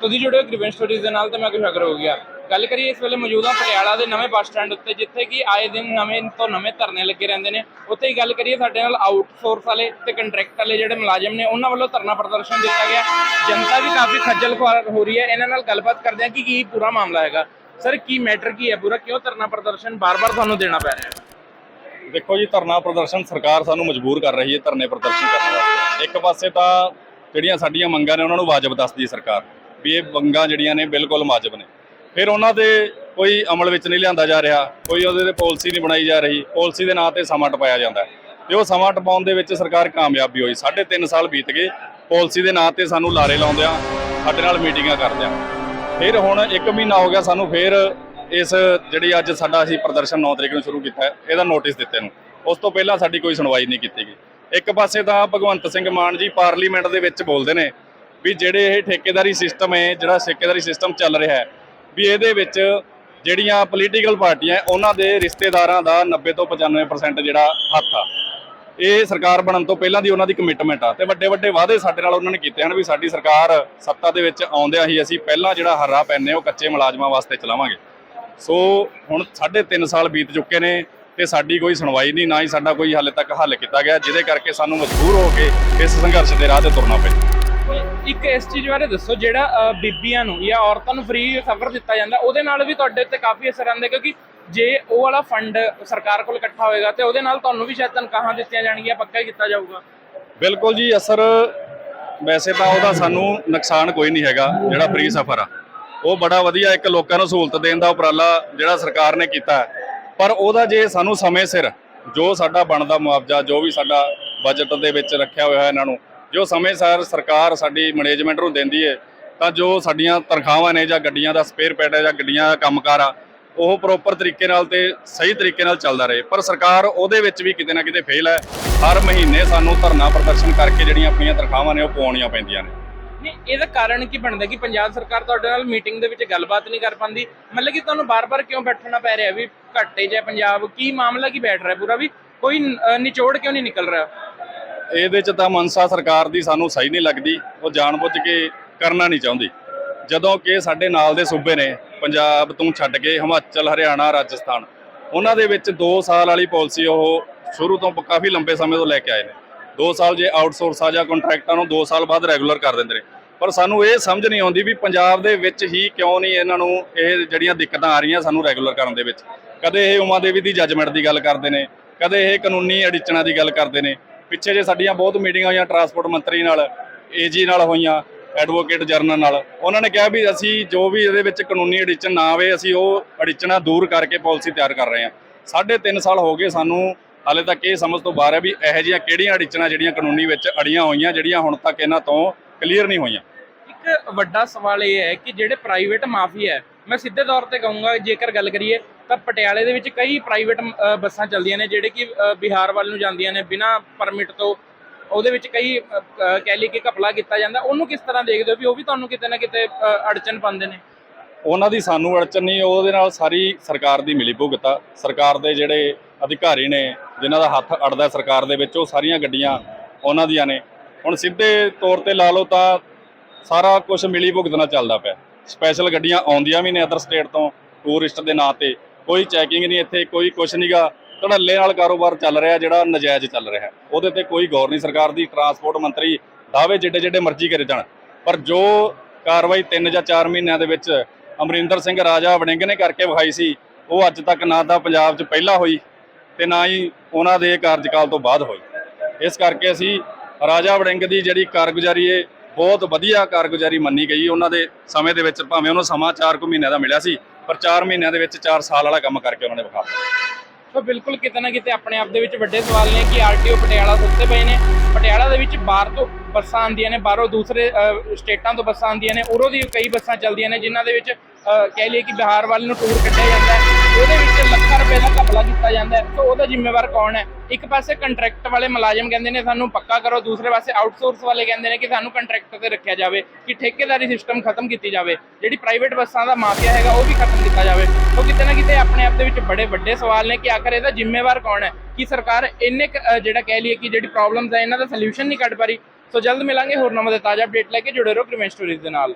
ਤੁਸੀਂ ਜੁੜੇ ਹੋ ਗ੍ਰੀਵੈਂਸ ਸਟੋਰੀਜ਼ ਦੇ ਨਾਲ ਤੇ ਮੈਂ ਕੁਸ਼ਾਗਰ ਹੋ ਗਿਆ। ਗੱਲ ਕਰੀਏ ਇਸ ਵੇਲੇ ਮੌਜੂਦਾ ਪਟਿਆਲਾ ਦੇ ਨਵੇਂ ਬੱਸ ਸਟੈਂਡ ਉੱਤੇ, ਜਿੱਥੇ ਕਿ ਆਏ ਦਿਨ ਨਵੇਂ ਤੋਂ ਨਵੇਂ ਧਰਨੇ ਲੱਗੇ ਰਹਿੰਦੇ ਨੇ। ਉੱਥੇ ਹੀ ਗੱਲ ਕਰੀਏ ਸਾਡੇ ਨਾਲ ਆਊਟਸੋਰਸ ਵਾਲੇ ਤੇ ਕੰਟਰੈਕਟ ਵਾਲੇ ਜਿਹੜੇ ਮੁਲਾਜ਼ਮ ਨੇ, ਉਹਨਾਂ ਵੱਲੋਂ ਧਰਨਾ ਪ੍ਰਦਰਸ਼ਨ ਦਿੱਤਾ ਗਿਆ। ਜਨਤਾ ਵੀ ਕਾਫੀ ਖੱਜਲ ਖੁਆਰ ਹੋ ਰਹੀ ਹੈ। ਇਹਨਾਂ ਨਾਲ ਗੱਲਬਾਤ ਕਰਦੇ ਹਾਂ ਕਿ ਕੀ ਪੂਰਾ ਮਾਮਲਾ ਹੈਗਾ। ਸਰ, ਕੀ ਮੈਟਰ ਕੀ ਹੈ? ਪੂਰਾ ਕਿਉਂ ਧਰਨਾ ਪ੍ਰਦਰਸ਼ਨ ਬਾਰ-ਬਾਰ ਤੁਹਾਨੂੰ ਦੇਣਾ ਪੈ ਰਿਹਾ ਹੈ? ਦੇਖੋ ਜੀ, ਧਰਨਾ ਪ੍ਰਦਰਸ਼ਨ ਸਰਕਾਰ ਸਾਨੂੰ ਮਜਬੂਰ ਕਰ ਰਹੀ ਹੈ ਧਰਨੇ ਪ੍ਰਦਰਸ਼ਨ ਕਰਨ ਵਾਸਤੇ। ਇੱਕ ਪਾਸੇ ਤਾਂ ਜਿਹੜੀਆਂ ਸਾਡੀਆਂ ਮੰਗਾਂ ਨੇ, ਉਹਨਾਂ ਨੂੰ ਵਾਜਬ ਦੱਸਦੀ ਹੈ ਸਰਕਾਰ। ਵੀ ਇਹ ਮੰਗਾਂ ਜਿਹੜੀਆਂ ਨੇ ਬਿਲਕੁਲ ਮਾਜਬ ਨੇ। ਫਿਰ ਉਹਨਾਂ 'ਤੇ ਕੋਈ ਅਮਲ ਵਿੱਚ ਨਹੀਂ ਲਿਆਂਦਾ ਜਾ ਰਿਹਾ, ਕੋਈ ਉਹਦੇ ਤੇ ਪਾਲਿਸੀ ਨਹੀਂ ਬਣਾਈ ਜਾ ਰਹੀ, ਪਾਲਿਸੀ ਦੇ ਨਾਂ ਤੇ ਸਮਾਂ ਟਪਾਇਆ ਜਾਂਦਾ ਹੈ। ਤੇ ਉਹ ਸਮਾਂ ਟਪਾਉਣ ਦੇ ਵਿੱਚ ਸਰਕਾਰ ਕਾਮਯਾਬ ਵੀ ਹੋਈ। ਸਾਢੇ ਤਿੰਨ ਸਾਲ ਬੀਤ ਗਏ, ਪਾਲਿਸੀ ਦੇ ਨਾਂ ਤੇ ਸਾਨੂੰ ਲਾਰੇ ਲਾਉਂਦਿਆਂ, ਸਾਡੇ ਨਾਲ ਮੀਟਿੰਗਾਂ ਕਰਦਿਆਂ। ਫਿਰ ਹੁਣ 1 ਮਹੀਨਾ ਹੋ ਗਿਆ ਸਾਨੂੰ ਫਿਰ ਇਸ ਜਿਹੜੀ ਅੱਜ ਸਾਡਾ ਅਸੀਂ ਪ੍ਰਦਰਸ਼ਨ 9 ਤਰੀਕ ਨੂੰ ਸ਼ੁਰੂ ਕੀਤਾ ਹੈ, ਇਹਦਾ ਨੋਟਿਸ ਦਿੱਤੇ ਨੂੰ। ਉਸ ਤੋਂ ਪਹਿਲਾਂ ਸਾਡੀ ਕੋਈ ਸੁਣਵਾਈ ਨਹੀਂ ਕੀਤੀ ਗਈ। ਇੱਕ ਪਾਸੇ ਤਾਂ ਭਗਵੰਤ ਸਿੰਘ ਮਾਨ ਜੀ ਪਾਰਲੀਮੈਂਟ ਦੇ ਵਿੱਚ ਬੋਲਦੇ ਨੇ ਵੀ ਜਿਹੜੇ ਇਹ ਠੇਕੇਦਾਰੀ ਸਿਸਟਮ ਹੈ, ਜਿਹੜਾ ਠੇਕੇਦਾਰੀ ਸਿਸਟਮ ਚੱਲ ਰਿਹਾ ਹੈ, ਵੀ ਇਹਦੇ ਵਿੱਚ ਜਿਹੜੀਆਂ ਪੋਲੀਟੀਕਲ ਪਾਰਟੀਆਂ ਉਹਨਾਂ ਦੇ ਰਿਸ਼ਤੇਦਾਰਾਂ ਦਾ 90 ਤੋਂ 95% ਜਿਹੜਾ ਹੱਥ ਆ। ਇਹ ਸਰਕਾਰ ਬਣਨ ਤੋਂ ਪਹਿਲਾਂ ਦੀ ਉਹਨਾਂ ਦੀ ਕਮਿਟਮੈਂਟ ਆ। ਤੇ ਵੱਡੇ ਵੱਡੇ ਵਾਅਦੇ ਸਾਡੇ ਨਾਲ ਉਹਨਾਂ ਨੇ ਕੀਤੇ ਹਨ ਵੀ ਸਾਡੀ ਸਰਕਾਰ ਸੱਤਾ ਦੇ ਵਿੱਚ ਆਉਂਦਿਆਂ ਹੀ ਅਸੀਂ ਪਹਿਲਾਂ ਜਿਹੜਾ ਹੱਰਾ ਪੈਨੇ ਉਹ ਕੱਚੇ ਮੁਲਾਜ਼ਮਾਂ ਵਾਸਤੇ ਚਲਾਵਾਂਗੇ। ਸੋ ਹੁਣ 3.5 ਸਾਲ ਬੀਤ ਚੁੱਕੇ ਨੇ ਤੇ ਸਾਡੀ ਕੋਈ ਸੁਣਵਾਈ ਨਹੀਂ, ਨਾ ਹੀ ਸਾਡਾ ਕੋਈ ਹਾਲੇ ਤੱਕ ਹੱਲ ਕੀਤਾ ਗਿਆ, ਜਿਹਦੇ ਕਰਕੇ ਸਾਨੂੰ ਮਜਬੂਰ ਹੋ ਕੇ ਇਸ ਸੰਘਰਸ਼ ਦੇ ਰਾਹ ਤੇ ਤੁਰਨਾ ਪਿਆ। ਇੱਕ ਇਸ ਚੀਜ਼ ਬਾਰੇ ਦੱਸੋ, ਜਿਹੜਾ ਬੀਬੀਆਂ ਨੂੰ ਜਾਂ ਔਰਤਾਂ ਨੂੰ ਫ੍ਰੀ ਸਫਰ ਦਿੱਤਾ ਜਾਂਦਾ, ਉਹਦੇ ਨਾਲ ਵੀ ਤੁਹਾਡੇ ਉੱਤੇ ਕਾਫੀ ਅਸਰ ਆਉਂਦਾ ਕਿਉਂਕਿ ਜੇ ਉਹ ਵਾਲਾ ਫੰਡ ਸਰਕਾਰ ਕੋਲ ਇਕੱਠਾ ਹੋਏਗਾ ਤੇ ਉਹਦੇ ਨਾਲ ਤੁਹਾਨੂੰ ਵੀ ਸ਼ਾਇਦ ਤਨਖਾਹਾਂ ਦਿੱਤੀਆਂ ਜਾਣਗੀਆਂ, ਪੱਕਾ ਹੀ ਕੀਤਾ ਜਾਊਗਾ। ਬਿਲਕੁਲ ਜੀ, ਅਸਰ ਵੈਸੇ ਤਾਂ ਉਹਦਾ ਸਾਨੂੰ ਨੁਕਸਾਨ ਕੋਈ ਨਹੀਂ ਹੈਗਾ, ਜਿਹੜਾ ਫ੍ਰੀ ਸਫ਼ਰ ਆ। ਉਹ ਬੜਾ ਵਧੀਆ ਇੱਕ ਲੋਕਾਂ ਨੂੰ ਸਹੂਲਤ ਦੇਣ ਦਾ ਉਪਰਾਲਾ ਜਿਹੜਾ ਸਰਕਾਰ ਨੇ ਕੀਤਾ ਪਰ ਉਹਦਾ ਜੇ ਸਾਨੂੰ ਸਮੇਂ ਸਿਰ ਜੋ ਸਾਡਾ ਬਣਦਾ ਮੁਆਵਜ਼ਾ, ਜੋ ਵੀ ਸਾਡਾ ਬਜਟ ਦੇ ਵਿੱਚ ਰੱਖਿਆ ਹੋਇਆ ਹੈ ਇਹਨਾਂ ਨੂੰ ਜੋ ਸਮੇਂ ਸਿਰ ਸਰਕਾਰ ਸਾਡੀ ਮੈਨੇਜਮੈਂਟ ਨੂੰ ਦਿੰਦੀ ਹੈ ਤਾਂ ਜੋ ਸਾਡੀਆਂ ਤਨਖਾਹਾਂ ਨੇ ਜਾਂ ਗੱਡੀਆਂ ਦਾ ਸਪੇਅਰ ਪੈਟ ਹੈ ਜਾਂ ਗੱਡੀਆਂ ਦਾ ਕੰਮਕਾਰ ਆ, ਉਹ ਪ੍ਰੋਪਰ ਤਰੀਕੇ ਨਾਲ ਤੇ ਸਹੀ ਤਰੀਕੇ ਨਾਲ ਚੱਲਦਾ ਰਹੇ। ਪਰ ਸਰਕਾਰ ਉਹਦੇ ਵਿੱਚ ਵੀ ਕਿਤੇ ਨਾ ਕਿਤੇ ਫੇਲ ਹੈ। ਹਰ ਮਹੀਨੇ ਸਾਨੂੰ ਧਰਨਾ ਪ੍ਰਦਰਸ਼ਨ ਕਰਕੇ ਜਿਹੜੀਆਂ ਆਪਣੀਆਂ ਤਨਖਾਹਾਂ ਨੇ, ਉਹ ਪਵਾਉਣੀਆਂ ਪੈਂਦੀਆਂ ਨੇ। ਨਹੀਂ, ਇਹਦਾ ਕਾਰਨ ਕੀ ਬਣਦਾ ਕਿ ਪੰਜਾਬ ਸਰਕਾਰ ਤੁਹਾਡੇ ਨਾਲ ਮੀਟਿੰਗ ਦੇ ਵਿੱਚ ਗੱਲਬਾਤ ਨਹੀਂ ਕਰ ਪਾਉਂਦੀ? ਮਤਲਬ ਕਿ ਤੁਹਾਨੂੰ ਬਾਰ-ਬਾਰ ਕਿਉਂ ਬੈਠਣਾ ਪੈ ਰਿਹਾ ਵੀ ਘੱਟੇ ਜਾਂ ਪੰਜਾਬ? ਕੀ ਮਾਮਲਾ ਕੀ ਬੈਠ ਰਿਹਾ ਪੂਰਾ ਵੀ? ਕੋਈ ਨਿਚੋੜ ਕਿਉਂ ਨਹੀਂ ਨਿਕਲ ਰਿਹਾ? ਇਹਦੇ ਚ ਤਾਂ ਮਨਸਾ ਸਰਕਾਰ ਦੀ ਸਾਨੂੰ ਸਹੀ ਨਹੀਂ ਲੱਗਦੀ, ਉਹ ਜਾਣਬੁੱਝ ਕੇ ਕਰਨਾ ਨਹੀਂ ਚਾਹੁੰਦੀ। ਜਦੋਂ ਕਿ ਸਾਡੇ ਨਾਲ ਦੇ ਸੂਬੇ ਨੇ ਪੰਜਾਬ ਤੋਂ ਛੱਡ ਕੇ ਹਿਮਾਚਲ, ਹਰਿਆਣਾ, ਰਾਜਸਥਾਨ, ਉਹਨਾਂ ਦੇ ਵਿੱਚ 2 ਸਾਲ ਵਾਲੀ ਪਾਲਿਸੀ ਉਹ ਸ਼ੁਰੂ ਤੋਂ ਕਾਫੀ ਲੰਬੇ ਸਮੇਂ ਤੋਂ ਲੈ ਕੇ ਆਏ ਨੇ। 2 ਸਾਲ ਜੇ ਆਊਟਸੋਰਸ ਆ ਜਾਂ ਕੰਟਰੈਕਟਾਂ ਨੂੰ 2 ਸਾਲ ਬਾਅਦ ਰੈਗੂਲਰ ਕਰ ਦਿੰਦੇ ਨੇ। ਪਰ ਸਾਨੂੰ ਇਹ ਸਮਝ ਨਹੀਂ ਆਉਂਦੀ ਵੀ ਪੰਜਾਬ ਦੇ ਵਿੱਚ ਹੀ ਕਿਉਂ ਨਹੀਂ ਇਹਨਾਂ ਨੂੰ ਇਹ ਜਿਹੜੀਆਂ ਦਿੱਕਤਾਂ ਆ ਰਹੀਆਂ ਸਾਨੂੰ ਰੈਗੂਲਰ ਕਰਨ ਦੇ ਵਿੱਚ। ਕਦੇ ਇਹ ਉਮਾ ਦੇਵੀ ਦੀ ਜੱਜਮੈਂਟ ਦੀ ਗੱਲ ਕਰਦੇ ਨੇ, ਕਦੇ ਇਹ ਕਾਨੂੰਨੀ ਅੜਿੱਚਣਾ ਦੀ ਗੱਲ ਕਰਦੇ ਨੇ। ਪਿੱਛੇ ਜੇ ਸਾਡੀਆਂ ਬਹੁਤ ਮੀਟਿੰਗਾਂ ਹੋਈਆਂ ਟਰਾਂਸਪੋਰਟ ਮੰਤਰੀ ਨਾਲ ਏਜੀ ਨਾਲ ਹੋਈਆਂ ਐਡਵੋਕੇਟ ਜਨਰਲ ਨਾਲ। ਉਹਨਾਂ ਨੇ ਕਿਹਾ ਵੀ ਅਸੀਂ ਜੋ ਵੀ ਇਹਦੇ ਵਿੱਚ ਕਾਨੂੰਨੀ ਅੜਿੱਚਣ ਨਾ ਆਵੇ, ਅਸੀਂ ਉਹ ਅੜਿੱਚਣਾ ਦੂਰ ਕਰਕੇ ਪਾਲਿਸੀ ਤਿਆਰ ਕਰ ਰਹੇ ਹਾਂ। ਸਾਢੇ ਤਿੰਨ ਸਾਲ ਹੋ ਗਏ ਸਾਨੂੰ, ਹਾਲੇ ਤੱਕ ਇਹ ਸਮਝ ਤੋਂ ਬਾਹਰ ਹੈ ਵੀ ਇਹੋ ਜਿਹੀਆਂ ਕਿਹੜੀਆਂ ਅੜਿੱਚਣਾ ਜਿਹੜੀਆਂ ਕਾਨੂੰਨੀ ਵਿੱਚ ਅੜੀਆਂ ਹੋਈਆਂ, ਜਿਹੜੀਆਂ ਹੁਣ ਤੱਕ ਇਹਨਾਂ ਤੋਂ ਕਲੀਅਰ ਨਹੀਂ ਹੋਈਆਂ। ਇੱਕ ਵੱਡਾ ਸਵਾਲ ਇਹ ਹੈ ਕਿ ਜਿਹੜੇ ਪ੍ਰਾਈਵੇਟ ਮਾਫੀਆ ਹੈ ਮੈਂ ਸਿੱਧੇ ਤੌਰ ਤੇ ਕਹੂੰਗਾ, ਜੇਕਰ ਗੱਲ ਕਰੀਏ, ਤਾਂ ਪਟਿਆਲੇ ਦੇ ਵਿੱਚ ਕਈ ਪ੍ਰਾਈਵੇਟ ਬੱਸਾਂ ਚੱਲਦੀਆਂ ਨੇ, ਜਿਹੜੇ ਕਿ ਬਿਹਾਰ ਵੱਲ ਨੂੰ ਜਾਂਦੀਆਂ ਨੇ, ਬਿਨਾ ਪਰਮਿਟ ਤੋਂ। ਉਹਦੇ ਵਿੱਚ ਕਈ ਕਹਿ ਲਈ ਕਿ ਘਪਲਾ ਕੀਤਾ ਜਾਂਦਾ। ਉਹਨੂੰ ਕਿਸ ਤਰ੍ਹਾਂ ਦੇਖਦੇ ਹੋ ਵੀ ਉਹ ਵੀ ਤੁਹਾਨੂੰ ਕਿਤੇ ਨਾ ਕਿਤੇ ਅੜਚਨ ਪਾਉਂਦੇ ਨੇ? ਉਹਨਾਂ ਦੀ ਸਾਨੂੰ ਅੜਚਨ ਨਹੀਂ, ਉਹਦੇ ਨਾਲ ਸਾਰੀ ਸਰਕਾਰ ਦੀ ਮਿਲੀ ਭੁਗਤ। ਸਰਕਾਰ ਦੇ ਜਿਹੜੇ ਅਧਿਕਾਰੀ ਨੇ, ਜਿਨ੍ਹਾਂ ਦਾ ਹੱਥ ਅੜਦਾ ਸਰਕਾਰ ਦੇ ਵਿੱਚ, ਉਹ ਸਾਰੀਆਂ ਗੱਡੀਆਂ ਉਹਨਾਂ ਦੀਆਂ ਨੇ। ਹੁਣ ਸਿੱਧੇ ਤੌਰ ਤੇ ਲਾ ਲਓ ਤਾਂ ਸਾਰਾ ਕੁਝ ਮਿਲੀ ਭੁਗਤ ਨਾਲ ਚੱਲਦਾ ਪਿਆ। ਸਪੈਸ਼ਲ ਗੱਡੀਆਂ ਆਉਂਦੀਆਂ ਵੀ ਨੇ ਅਦਰ ਸਟੇਟ ਤੋਂ ਟੂਰਿਸਟ ਦੇ ਨਾਂ ਤੇ। ਕੋਈ ਚੈਕਿੰਗ ਨਹੀਂ ਇੱਥੇ, ਕੋਈ ਕੁਝ ਨਹੀਂਗਾ ਧੜੱਲੇ ਨਾਲ ਕਾਰੋਬਾਰ ਚੱਲ ਰਿਹਾ, ਜਿਹੜਾ ਨਜਾਇਜ਼ ਚੱਲ ਰਿਹਾ ਉਹਦੇ ਤੇ ਕੋਈ ਗੌਰ ਨਹੀਂ। ਸਰਕਾਰ ਦੀ ਟਰਾਂਸਪੋਰਟ ਮੰਤਰੀ ਦਾਅਵੇ ਜਿੱਡੇ ਜਿੱਡੇ ਮਰਜ਼ੀ ਕਰੇ ਜਾਣ। ਪਰ ਜੋ ਕਾਰਵਾਈ 3 ਜਾਂ 4 ਮਹੀਨਿਆਂ ਦੇ ਵਿੱਚ ਅਮਰਿੰਦਰ ਸਿੰਘ ਰਾਜਾ ਵੜਿੰਗ ਨੇ ਕਰਕੇ ਵਿਖਾਈ ਸੀ, ਉਹ ਅੱਜ ਤੱਕ ਨਾ ਤਾਂ ਪੰਜਾਬ 'ਚ ਪਹਿਲਾਂ ਹੋਈ ਤੇ ਨਾ ਹੀ ਉਹਨਾਂ ਦੇ ਕਾਰਜਕਾਲ ਤੋਂ ਬਾਅਦ ਹੋਈ। ਇਸ ਕਰਕੇ ਅਸੀਂ ਰਾਜਾ ਵੜਿੰਗ ਦੀ ਜਿਹੜੀ ਕਾਰਗੁਜ਼ਾਰੀ ਹੈ ਬਹੁਤ ਵਧੀਆ ਕਾਰਗੁਜ਼ਾਰੀ ਮੰਨੀ ਗਈ। ਉਹਨਾਂ ਦੇ ਸਮੇਂ ਦੇ ਵਿੱਚ ਭਾਵੇਂ ਉਹਨੂੰ ਸਮਾਂ 4 ਕੁ ਮਹੀਨਿਆਂ ਦਾ ਮਿਲਿਆ ਸੀ, ਪਰ 4 ਮਹੀਨਿਆਂ ਦੇ ਵਿੱਚ 4 ਸਾਲ ਵਾਲਾ ਕੰਮ ਕਰਕੇ ਉਹਨਾਂ ਨੇ ਵਿਖਾਇਆ ਸੋ ਬਿਲਕੁਲ ਕਿਤੇ ਨਾ ਕਿਤੇ ਆਪਣੇ ਆਪ ਦੇ ਵਿੱਚ ਵੱਡੇ ਸਵਾਲ ਨੇ ਕਿ ਆਰਟੀਓ ਪਟਿਆਲਾ ਸੁੱਤੇ ਪਏ ਨੇ। ਪਟਿਆਲਾ ਦੇ ਵਿੱਚ ਬਾਹਰ ਤੋਂ ਬੱਸਾਂ ਆਉਂਦੀਆਂ ਨੇ, ਬਾਹਰੋਂ ਦੂਸਰੇ ਸਟੇਟਾਂ ਤੋਂ ਬੱਸਾਂ ਆਉਂਦੀਆਂ ਨੇ। ਉਰੋਂ ਦੀ ਕਈ ਬੱਸਾਂ ਚੱਲਦੀਆਂ ਨੇ, ਜਿਨ੍ਹਾਂ ਦੇ ਵਿੱਚ ਕਹਿ ਲਈਏ ਕਿ ਬਿਹਾਰ ਵੱਲ ਨੂੰ ਟੂਰ ਕੱਢਿਆ ਜਾਂਦਾ ਹੈ। ਉਹਦੇ ਵਿੱਚ ਲੱਖਾਂ ਰੁਪਏ ਦਾ ਘਪਲਾ ਕੀਤਾ ਜਾਂਦਾ ਹੈ। ਸੋ ਉਹਦਾ ਜ਼ਿੰਮੇਵਾਰ ਕੌਣ ਹੈ? ਇੱਕ ਪਾਸੇ ਕੰਟਰੈਕਟ ਵਾਲੇ ਮੁਲਾਜ਼ਮ ਕਹਿੰਦੇ ਨੇ, ਸਾਨੂੰ ਪੱਕਾ ਕਰੋ। ਦੂਸਰੇ ਪਾਸੇ ਆਊਟਸੋਰਸ ਵਾਲੇ ਕਹਿੰਦੇ ਨੇ ਕਿ ਸਾਨੂੰ ਕੰਟਰੈਕਟ ਤੇ ਰੱਖਿਆ ਜਾਵੇ ਕਿ ਠੇਕੇਦਾਰੀ ਸਿਸਟਮ ਖਤਮ ਕੀਤੀ ਜਾਵੇ। ਜਿਹੜੀ ਪ੍ਰਾਈਵੇਟ ਬੱਸਾਂ ਦਾ ਮਾਫੀਆ ਹੈਗਾ, ਉਹ ਵੀ ਖਤਮ ਕੀਤਾ ਜਾਵੇ। ਉਹ ਕਿਤੇ ਨਾ ਕਿਤੇ ਆਪਣੇ ਆਪ ਦੇ ਵਿੱਚ ਬੜੇ ਵੱਡੇ ਸਵਾਲ ਨੇ ਕਿ ਆਖਰ ਇਹਦਾ ਜ਼ਿੰਮੇਵਾਰ ਕੌਣ ਹੈ? ਕਿ ਸਰਕਾਰ ਇੰਨੇ ਜਿਹੜਾ ਕਹਿ ਲਈਏ ਕਿ ਜਿਹੜੀ ਪ੍ਰੋਬਲਮਸ ਹੈ, ਇਹਨਾਂ ਦਾ ਸੋਲੂਸ਼ਨ ਨਹੀਂ ਕੱਢ ਪਾ ਰਹੀ? ਸੋ ਜਲਦ ਮਿਲਾਂਗੇ, ਹੋਰ ਨਵਾਂ ਦੇ ਤਾਜ਼ਾ ਅਪਡੇਟ ਲੈ ਕੇ ਜੁੜੇ ਰਹੋ ਕ੍ਰਿਮੀਨਲ ਸਟੋਰੀਜ਼ ਦੇ ਨਾਲ।